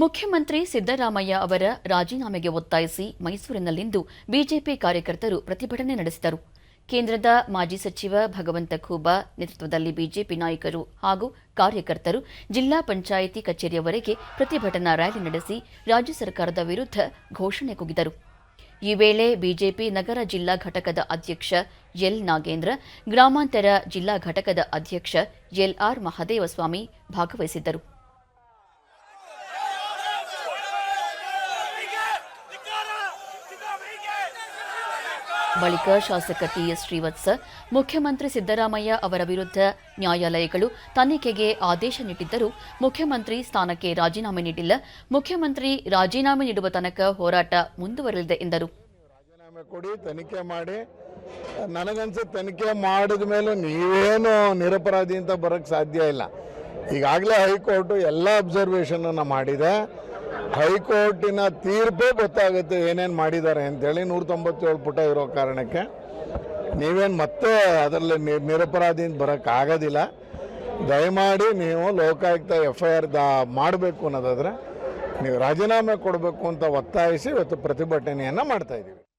ಮುಖ್ಯಮಂತ್ರಿ ಸಿದ್ದರಾಮಯ್ಯ ಅವರ ರಾಜೀನಾಮೆಗೆ ಒತ್ತಾಯಿಸಿ ಮೈಸೂರಿನಲ್ಲಿಂದು ಬಿಜೆಪಿ ಕಾರ್ಯಕರ್ತರು ಪ್ರತಿಭಟನೆ ನಡೆಸಿದರು. ಕೇಂದ್ರದ ಮಾಜಿ ಸಚಿವ ಭಗವಂತ ಖೂಬಾ ನೇತೃತ್ವದಲ್ಲಿ ಬಿಜೆಪಿ ನಾಯಕರು ಹಾಗೂ ಕಾರ್ಯಕರ್ತರು ಜಿಲ್ಲಾ ಪಂಚಾಯಿತಿ ಕಚೇರಿಯವರೆಗೆ ಪ್ರತಿಭಟನಾ ರ್ಯಾಲಿ ನಡೆಸಿ ರಾಜ್ಯ ಸರ್ಕಾರದ ವಿರುದ್ಧ ಘೋಷಣೆ ಕೂಗಿದರು. ಈ ವೇಳೆ ಬಿಜೆಪಿ ನಗರ ಜಿಲ್ಲಾ ಘಟಕದ ಅಧ್ಯಕ್ಷ ಎಲ್ ನಾಗೇಂದ್ರ, ಗ್ರಾಮಾಂತರ ಜಿಲ್ಲಾ ಘಟಕದ ಅಧ್ಯಕ್ಷ ಎಲ್ಆರ್ ಮಹದೇವಸ್ವಾಮಿ ಭಾಗವಹಿಸಿದ್ದರು. ಬಳಿಕ ಶಾಸಕ ಟಿಎಸ್ ಶ್ರೀವತ್ಸ, ಮುಖ್ಯಮಂತ್ರಿ ಸಿದ್ದರಾಮಯ್ಯ ಅವರ ವಿರುದ್ಧ ನ್ಯಾಯಾಲಯಗಳು ತನಿಖೆಗೆ ಆದೇಶ ನೀಡಿದ್ದರೂ ಮುಖ್ಯಮಂತ್ರಿ ಸ್ಥಾನಕ್ಕೆ ರಾಜೀನಾಮೆ ನೀಡಿಲ್ಲ. ಮುಖ್ಯಮಂತ್ರಿ ರಾಜೀನಾಮೆ ನೀಡುವ ತನಕ ಹೋರಾಟ ಮುಂದುವರಲಿದೆ ಎಂದರು. ರಾಜೀನಾಮೆ ಕೊಡಿ, ತನಿಖೆ ಮಾಡಿ. ನನಗನ್ಸುತ್ತೆ ತನಿಖೆ ಮಾಡಿದ ಮೇಲೆ ನೀವೇನು ನಿರಪರಾಧಿ ಅಂತ ಬರೋಕ್ಕೆ ಸಾಧ್ಯ ಇಲ್ಲ. ಈಗಾಗಲೇ ಹೈಕೋರ್ಟ್ ಎಲ್ಲ ಅಬ್ಸರ್ವೇಷನನ್ನು ಮಾಡಿದೆ. ಹೈಕೋರ್ಟಿನ ತೀರ್ಪೇ ಗೊತ್ತಾಗುತ್ತೆ ಏನೇನು ಮಾಡಿದ್ದಾರೆ ಅಂತೇಳಿ ನೂರ ತೊಂಬತ್ತೇಳು ಪುಟ ಇರೋ ಕಾರಣಕ್ಕೆ. ನೀವೇನು ಮತ್ತೆ ಅದರಲ್ಲಿ ನಿ- ಬರೋಕ್ಕಾಗೋದಿಲ್ಲ ದಯಮಾಡಿ ನೀವು ಲೋಕಾಯುಕ್ತ ಎಫ್ ಐ ಆರ್ ದ, ಮಾಡಬೇಕು ಅನ್ನೋದಾದರೆ ನೀವು ರಾಜೀನಾಮೆ ಕೊಡಬೇಕು ಅಂತ ಒತ್ತಾಯಿಸಿ ಇವತ್ತು ಪ್ರತಿಭಟನೆಯನ್ನು ಮಾಡ್ತಾ ಇದ್ದೀವಿ.